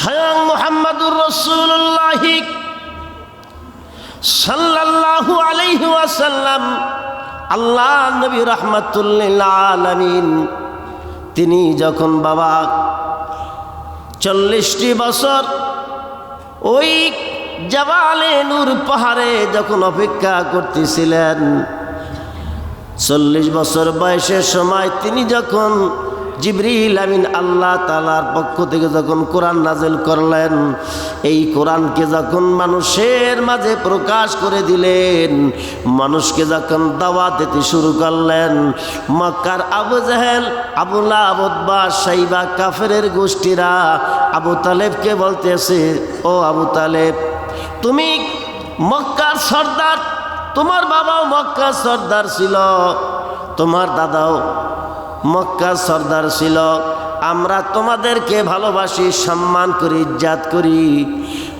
স্বয়ং মোহাম্মদুর রসুল্লাহ সাল্লাল্লাহু আলাইহি ওয়াসাল্লাম, আল্লাহ নবী রহমাতুল্লিল আলামিন, তিনি যখন বাবা চল্লিশটি বছর ওই জবালে নূর পাহাড়ে যখন অপেক্ষা করতেছিলেন, চল্লিশ বছর বয়সের সময় তিনি যখন জিবরিল আমিন আল্লাহ তালার পক্ষ থেকে যখন কোরআন নাজেল করলেন, এই কোরআনকে যখন মানুষের মাঝে প্রকাশ করে দিলেন, মানুষকে যখন দাওয়া দিতে শুরু করলেন, মক্কার আবু জাহেল আবুল্লাহ আবুদ্বা সাইবা, কাফেরের গোষ্ঠীরা আবু তালেবকে বলতেছে, ও আবু তালেব, তুমি মক্কার সর্দার, তোমার বাবাও মক্কার সর্দার ছিল, তোমার দাদাও মক্কা সর্দার ছিল। আমরা তোমাদেরকে ভালোবাসি, সম্মান করি, ইজ্জাত করি।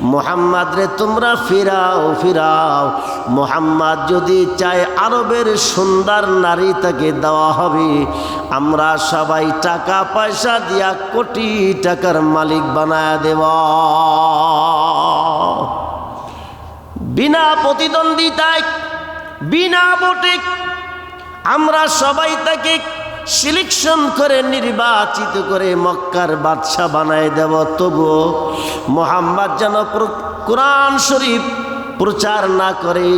মোহাম্মদ রে, তোমরা ফিরাও ফিরাও। মোহাম্মদ যদি চায় আরবের সুন্দর নারী তাকে দেওয়া হবে। আমরা সবাই টাকা, পয়সা দিয়া কোটি টাকার মালিক বানায় দেব। বিনা প্রতিদ্বন্দ্বিতায়, বিনা ভোটে আমরা সবাই তাকে সিলেকশন করে নির্বাচিত করে মক্কার বাদশাহ বানায় দেব। তবুও মোহাম্মদ যেন কোরআন শরীফ প্রচার না করে,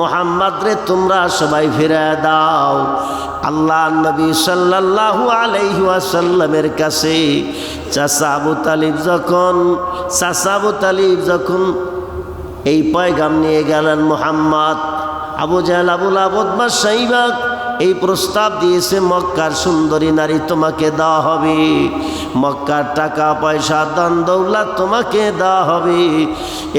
মোহাম্মদ রে তোমরা সবাই ফিরে দাও। আল্লাহ নবী সাল্লাল্লাহু আলাইহি ওয়াসাল্লামের কাছে চাচা আবু তালিব যখন, চাচা আবু তালিব যখন এই পয়গাম নিয়ে গেলেন মোহাম্মদ, আবু জাহেল আবুল আবদ বা সাইবাগ এই প্রস্তাব দিয়েছে, মক্কার সুন্দরী নারী তোমাকে দেওয়া হবে। মক্কার টাকা, পয়সা দান দৌলা তোমাকে দেওয়া হবে।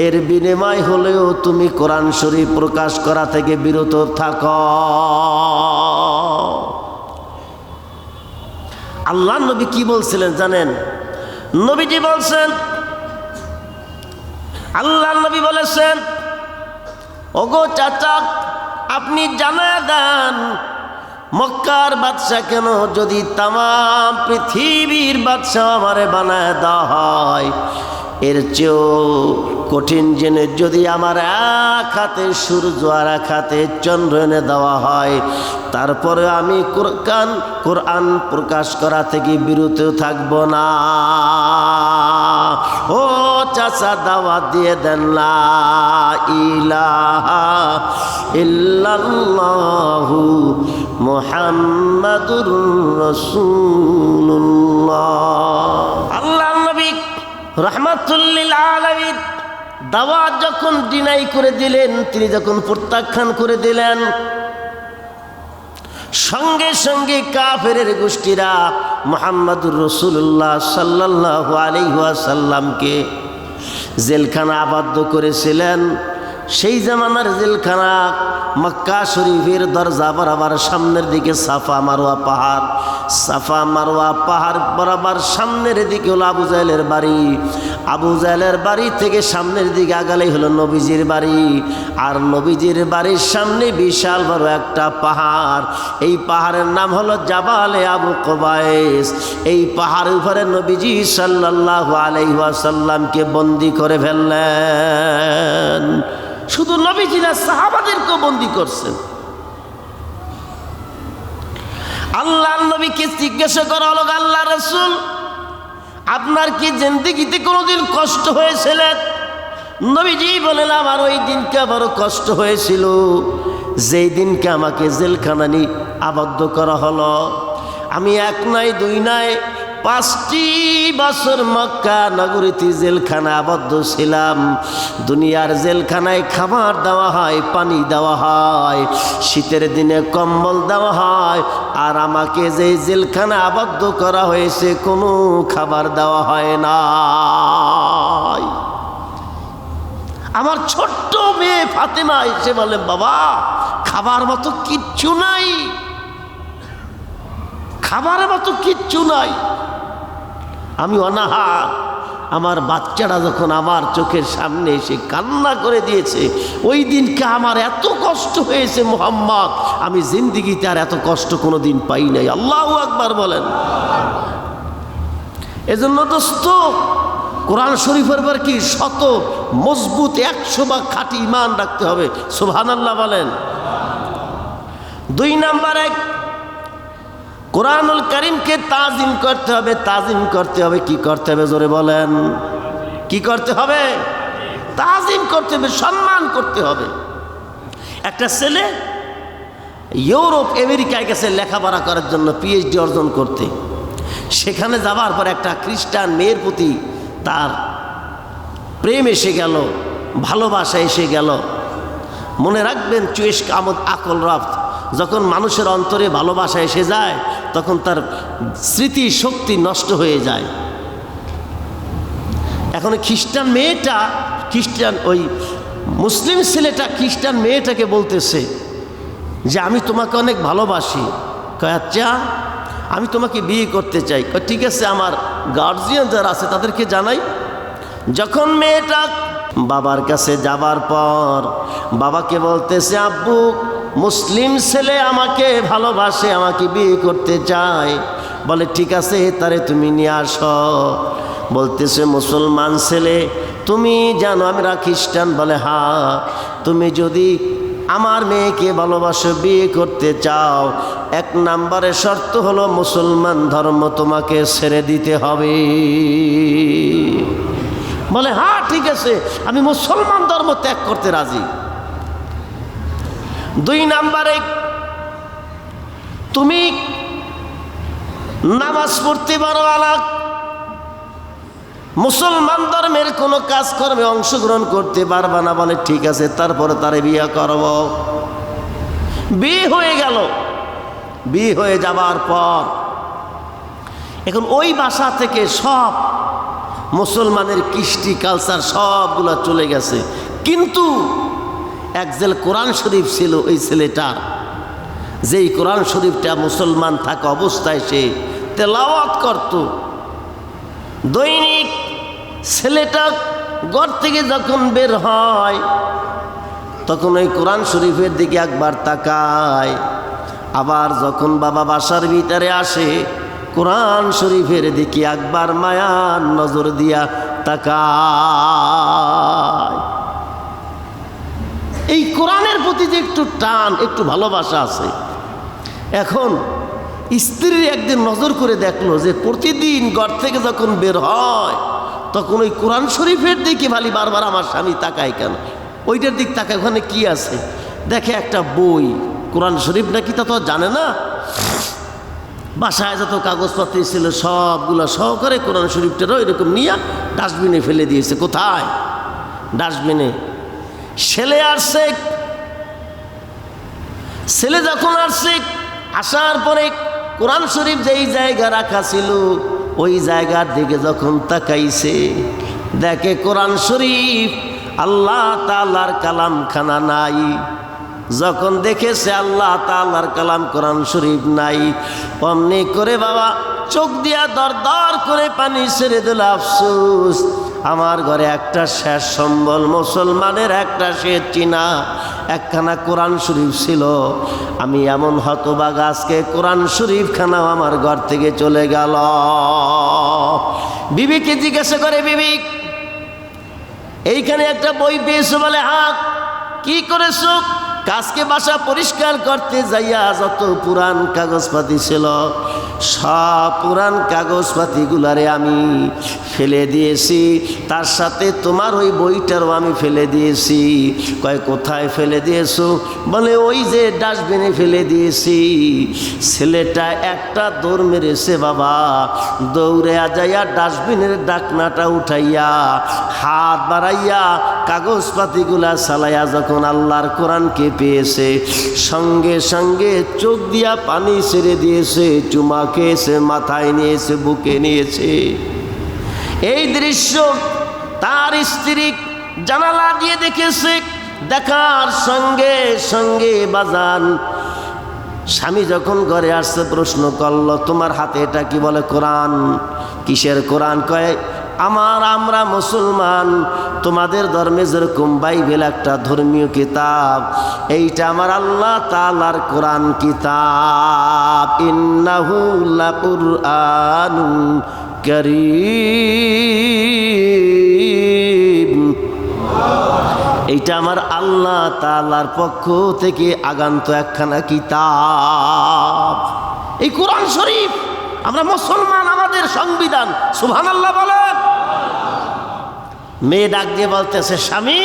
এর বিনিময় হলেও তুমি কোরআন শরীফ প্রকাশ করা থেকে বিরত থাক। আল্লাহ নবী কি বলছিলেন জানেন? নবীজি বলছেন, আল্লাহ নবী বলেছেন, ওগো চাচা আপনি জানা দেন মক্কার বাদশাহ কেন যদি তাম পৃথিবীর বাদশাহ আমারে বানায় দেওয়া হয়? এর চেয়েও কঠিন জেনে যদি আমার এক হাতে সূর্য আর এক হাতে চন্দ্র এনে দেওয়া হয়, তারপরে আমি কোরআন কোরআন প্রকাশ করা থেকে বিরত থাকব না। ও চাচা দাওয়াত দিয়ে দেন ইলাহা ইল্লাল্লাহু মুহাম্মাদুর রাসূলুল্লাহ। আল্লাহ নবী রহমাতুল্লিল আলামিন দাওয়াত যখন ডিনাই করে দিলেন, তিনি যখন প্রত্যাখ্যান করে দিলেন, সঙ্গে সঙ্গে কাফের গোষ্ঠীরা মোহাম্মদুর রসুল্লাহ সাল্লাহ আলিহাসাল্লামকে জেলখানা আবদ্ধ করেছিলেন। সেই জামানার জেলখানা মক্কা শরীফের দরজা বরাবর সামনের দিকে সাফা মারোয়া পাহাড়। সাফা মারোয়া পাহাড় বরাবর সামনের দিকে হলো আবু জাহেলের বাড়ি। আবু জাহেলের বাড়ি থেকে সামনের দিকে আগালেই হলো নবীজির বাড়ি। আর নবীজির বাড়ির সামনে বিশাল বড় একটা পাহাড়। এই পাহাড়ের নাম হলো জাবালে আবু কবায়েস এই পাহাড়ের উপরে নবীজি সাল্লাহ আলাইসাল্লামকে বন্দি করে ফেললেন। শুধু নবীজিরা সাহাবাদেরকেও বন্দি করছেন। আল্লাহ নবীকে জিজ্ঞাসা করা হলো, আল্লাহ রসুল, আপনার কি জিন্দিগিতে কোনোদিন কষ্ট হয়েছিলেন নবীজি বলেন, আমার ওই দিনকে আবারও কষ্ট হয়েছিল। যেই দিনকে আমাকে জেলখানানি আবদ্ধ করা হলো, আমি এক নাই, দুই নাই পাঁচটি বছর মক্কা নগরীতে জেলখানা আবদ্ধ ছিলাম। দুনিয়ার জেলখানায় খাবার দেওয়া হয়, পানি দেওয়া হয়, শীতের দিনে কম্বল দেওয়া হয়, আর আমাকে যে জেলখানা আবদ্ধ করা হয়েছে কোনো খাবার দেওয়া হয় না আমার ছোট্ট মেয়ে ফাতেমা এসে বলে, বাবা, খাবার মতো কিচ্ছু নাই। খাবারের মতো কিচ্ছু নাই। আমি অনাহা আমার বাচ্চারা যখন আমার চোখের সামনে এসে কান্না করে দিয়েছে, ওই দিনকে আমার এত কষ্ট হয়েছে মোহাম্মদ, আমি জিন্দিগিতে আর এত কষ্ট কোনো দিন পাই নাই। আল্লাহ আকবার বলেন। এজন্য দোস্ত, কোরআন শরীফের পর কি শত মজবুত একশো বা খাঁটি ইমান রাখতে হবে? সুবহানাল্লাহ বলেন। দুই নাম্বার এক কোরআনুল করিমকে তাজিম করতে হবে, তাজিম করতে হবে, কি করতে হবে জোরে বলেন? কি করতে হবে? তাজিম করতে হবে, সম্মান করতে হবে। একটা ছেলে ইউরোপ, আমেরিকায় গেছে লেখাপড়া করার জন্য পিএইচডি অর্জন করতে। সেখানে যাবার পর একটা খ্রিস্টান মেয়ের প্রতি তার প্রেম এসে গেল, ভালোবাসা এসে গেল। মনে রাখবেন, চুয়েশ কামদ আকল রফত, যখন মানুষের অন্তরে ভালোবাসা এসে যায় তখন তার স্মৃতি শক্তি নষ্ট হয়ে যায়। এখন খ্রিস্টান মেয়েটা, খ্রিস্টান ওই মুসলিম ছেলেটা খ্রিস্টান মেয়েটাকে বলতেছে যে, আমি তোমাকে অনেক ভালোবাসি। কয় আচ্ছা আমি তোমাকে বিয়ে করতে চাই। ঠিক আছে, আমার গার্জিয়ান যারা আছে তাদেরকে জানাই। যখন মেয়েটা বাবার কাছে যাবার পর বাবাকে বলতেছে, আব্বু মুসলিম ছেলে আমাকে ভালোবাসে, আমাকে বিয়ে করতে চায়। বলে, ঠিক আছে, তারে তুমি নিয়ে আসো। বলতেছে, মুসলমান ছেলে, তুমি জানো আমরা খ্রিস্টান? বলে, হা, তুমি যদি আমার মেয়েকে ভালোবাসো, বিয়ে করতে চাও, এক নম্বরে শর্ত হলো মুসলমান ধর্ম তোমাকে ছেড়ে দিতে হবে। বলে হ্যাঁ ঠিক আছে, আমি মুসলমান ধর্ম ত্যাগ করতে রাজি। দুই নাম্বারে, তুমি নামাজ পড়তে পারো আলাক মুসলমান ধর্মের কোনো কাজকর্মে অংশগ্রহণ করতে পারবা না বলে ঠিক আছে, তারপরে তারে বিয়ে করব। বিয়ে হয়ে গেল। বিয়ে হয়ে যাবার পর এখন ওই বাসা থেকে সব মুসলমানের কৃষ্টি, কালচার সবগুলো চলে গেছে। কিন্তু একজেল কোরআন শরীফ ছিল ওই ছেলেটার। যেই কোরআন শরীফটা মুসলমান থাকা অবস্থায় সে তেলাওয়াত করত। দৈনিক ছেলেটা ঘর থেকে যখন বের হয়, তখন ওই কোরআন শরীফের দিকে একবার তাকায়। আবার যখন বাবা বাসার ভিতরে আসে, কোরআন শরীফের দিকে একবার মায়ার নজর দিয়া তাকায়। এই কোরআনের প্রতি যে একটু টান, একটু ভালোবাসা আছে। এখন স্ত্রীর একদিন নজর করে দেখল যে প্রতিদিন ঘর থেকে যখন বের হয়, তখন ওই কোরআন শরীফের দিকে ভালি বারবার আমার স্বামী তাকায় কেন? ওইটার দিক তাকায়, ওখানে কি আছে? দেখে একটা বই। কোরআন শরীফ নাকি তা তো জানে না। বাসায় যত কাগজপত্র ছিল, সবগুলো সহকারে কোরআন শরীফটারও এরকম নিয়ে ডাস্টবিনে ফেলে দিয়েছে। কোথায়? ডাস্টবিনে। ছেলে আসছে ছেলে যখন আসছে আসার পরে কোরআন শরীফ যেই জায়গা রাখা ছিল, ওই জায়গার দিকে যখন তাকাইছে, দেখে কোরআন শরীফ, আল্লাহ তালার কালাম খানা নাই। যখন দেখেছে আল্লাহ তালার কালাম কোরআন শরীফ নাই, অমনি করে বাবা চোখ দিয়া দর দর করে পানি ছেড়ে দিল, আফসোস, আমার ঘরে একটা শেষ সম্বল, মুসলমানের একটা শেষ চিনা, একখানা কোরআন শরীফ ছিল। আমি এমন হতবাগ আজকে কোরআন শরীফ খানাও আমার ঘর থেকে চলে গেল। বিবিকে জিজ্ঞাসা করে বিবিক এইখানে একটা বই পেয়েছ বলে হাক কি করেছ? কাজকে বাসা পরিষ্কার করতে যাইয়া যত পুরান কাগজপাতি ছিল সব পুরান কাগজপাতিগুলারে আমি ফেলে দিয়েছি। তার সাথে তোমার ওই বইটারও আমি ফেলে দিয়েছি। কয়, কোথায় ফেলে দিয়েছ? বলে, ওই যে ডাস্টবিনে ফেলে দিয়েছি। ছেলেটা একটা দৌড় মেরেছে বাবা। দৌড়ে যাইয়া ডাস্টবিনের ডাকনাটা উঠাইয়া, হাত বাড়াইয়া কাগজপাতিগুলা চালাইয়া যখন আল্লাহর কোরআনকে পেয়েছে, সঙ্গে সঙ্গে চোখ দিয়া পানি ছেড়ে দিয়েছে, চুমা খেয়েছে মাথায় নিয়েছে বুকে নিয়েছে এই দৃশ্য তার স্ত্রী জানালা দিয়ে দেখেছে। দেখার সঙ্গে সঙ্গে বাজান, স্বামী যখন ঘরে আসছে, প্রশ্ন করল, তোমার হাতে এটা কি বলে কোরআন? কিসের কোরআন? কয় আমার আমরা মুসলমান, তোমাদের ধর্মে যেরকম বাইবেল একটা ধর্মীয় কিতাব, এইটা আমার আল্লাহ তালার কোরআন কিতাব। ইন্নাহু লাকুরআনুন করিম। এইটা আমার আল্লাহ তাআলার পক্ষ থেকে আগান্ত একখানা কিতাব। এই কোরআন শরীফ, আমরা মুসলমান, আমাদের সংবিধান সুবহান আল্লাহ বলেন। মেয়ে ডাক দিয়ে বলতেছে, স্বামী,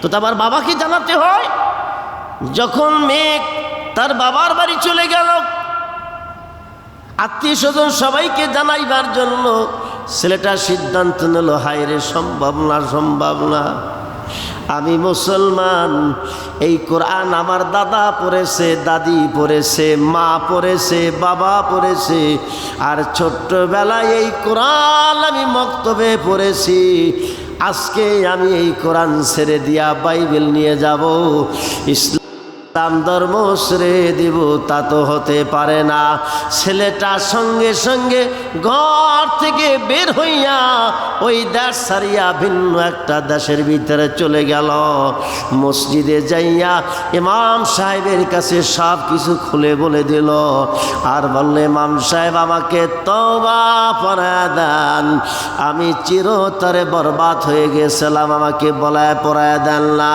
তো তো আমার বাবাকে জানাতে হয়? যখন মেয়ে তার বাবার বাড়ি চলে গেল আত্মীয় স্বজন সবাইকে জানাইবার জন্য ছেলেটা সিদ্ধান্ত নিল হায়রে সম্ভব না সম্ভব না। আমি মুসলমান, এই কোরআন আমার দাদা পড়েছে, দাদি পড়েছে, মা পড়েছে, বাবা পড়েছে, আর ছোট্টবেলায় এই কোরআন আমি মক্তবে পড়েছি। আজকে আমি এই কোরআন ছেড়ে দিয়া বাইবেল নিয়ে যাব। ইসলাম ইসলাম ধর্ম ছেড়ে দিব, তা তো হতে পারে না। ছেলেটা সঙ্গে সঙ্গে ঘর থেকে বের হইয়া ওই দেশ সারিয়া ভিন্ন একটা দেশের ভিতরে চলে গেল। মসজিদে যাইয়া ইমাম সাহেবের কাছে সব কিছু খুলে বলে দিল। আর বললে, ইমাম সাহেব, আমাকে তবা পড়ায় দেন। আমি চিরতরে বরবাদ হয়ে গেছিলাম, আমাকে বলায় পড়ায় দেন না।